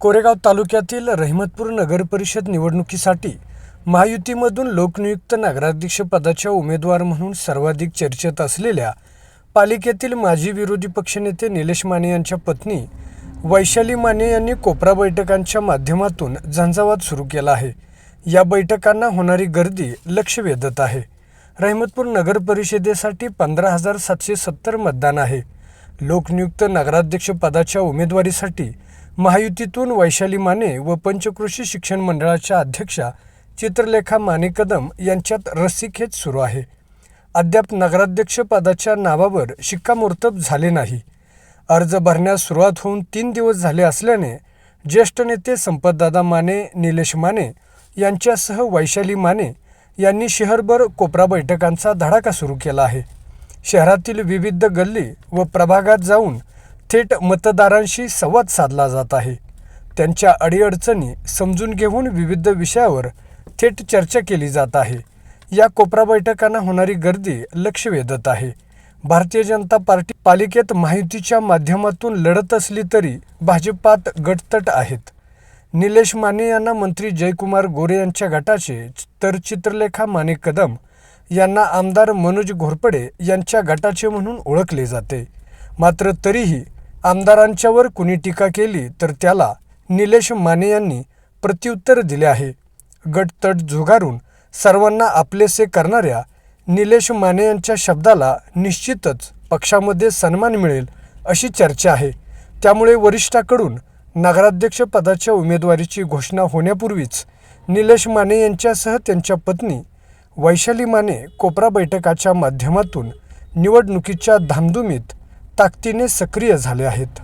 कोरेगाव तालुक्यातील रहिमतपूर नगरपरिषद निवडणुकीसाठी महायुतीमधून लोकनियुक्त नगराध्यक्ष पदाच्या उमेदवार म्हणून सर्वाधिक चर्चेत असलेल्या पालिकेतील माजी विरोधी पक्षनेते निलेश माने यांच्या पत्नी वैशाली माने यांनी कोपरा बैठकांच्या माध्यमातून झंझावात सुरू केला आहे. या बैठकांना होणारी गर्दी लक्ष वेधत आहे. रहिमतपूर नगर परिषदेसाठी पंधरा हजार सातशे सत्तर मतदान आहे. लोकनियुक्त नगराध्यक्ष पदाच्या उमेदवारीसाठी महायुतीतून वैशाली माने व पंचकृषी शिक्षण मंडळाच्या अध्यक्षा चित्रलेखा माने कदम यांच्यात रस्सीखेच सुरू आहे. अद्याप नगराध्यक्षपदाच्या नावावर शिक्कामोर्तब झाले नाही. अर्ज भरण्यास सुरुवात होऊन तीन दिवस झाले असल्याने ज्येष्ठ नेते संपतदादा माने निलेश माने यांच्यासह वैशाली माने यांनी शहरभर कोपरा बैठकांचा धडाका सुरू केला आहे. शहरातील विविध गल्ली व प्रभागात जाऊन थेट मतदारांशी संवाद साधला जात आहे. त्यांच्या अडीअडचणी समजून घेऊन विविध विषयावर थेट चर्चा केली जात आहे. या कोपरा बैठकांना होणारी गर्दी लक्ष वेधत आहे. भारतीय जनता पार्टी पालिकेत माहितीच्या माध्यमातून लढत असली तरी भाजपात गटतट आहेत. निलेश माने यांना मंत्री जयकुमार गोरे यांच्या गटाचे तर चित्रलेखा माने कदम यांना आमदार मनोज घोरपडे यांच्या गटाचे म्हणून ओळखले जाते. मात्र तरीही आमदारांच्यावर कुणी टीका केली तर त्याला निलेश माने यांनी प्रत्युत्तर दिले आहे. गटतट झुगारून सर्वांना आपलेसे करणाऱ्या निलेश माने यांच्या शब्दाला निश्चितच पक्षामध्ये सन्मान मिळेल अशी चर्चा आहे. त्यामुळे वरिष्ठाकडून नगराध्यक्ष पदाच्या उमेदवारीची घोषणा होण्यापूर्वीच निलेश माने यांच्यासह त्यांच्या पत्नी वैशाली माने कोपरा बैठकाच्या माध्यमातून निवडणुकीच्या धामधुमीत ताकदीने सक्रिय झाले आहेत.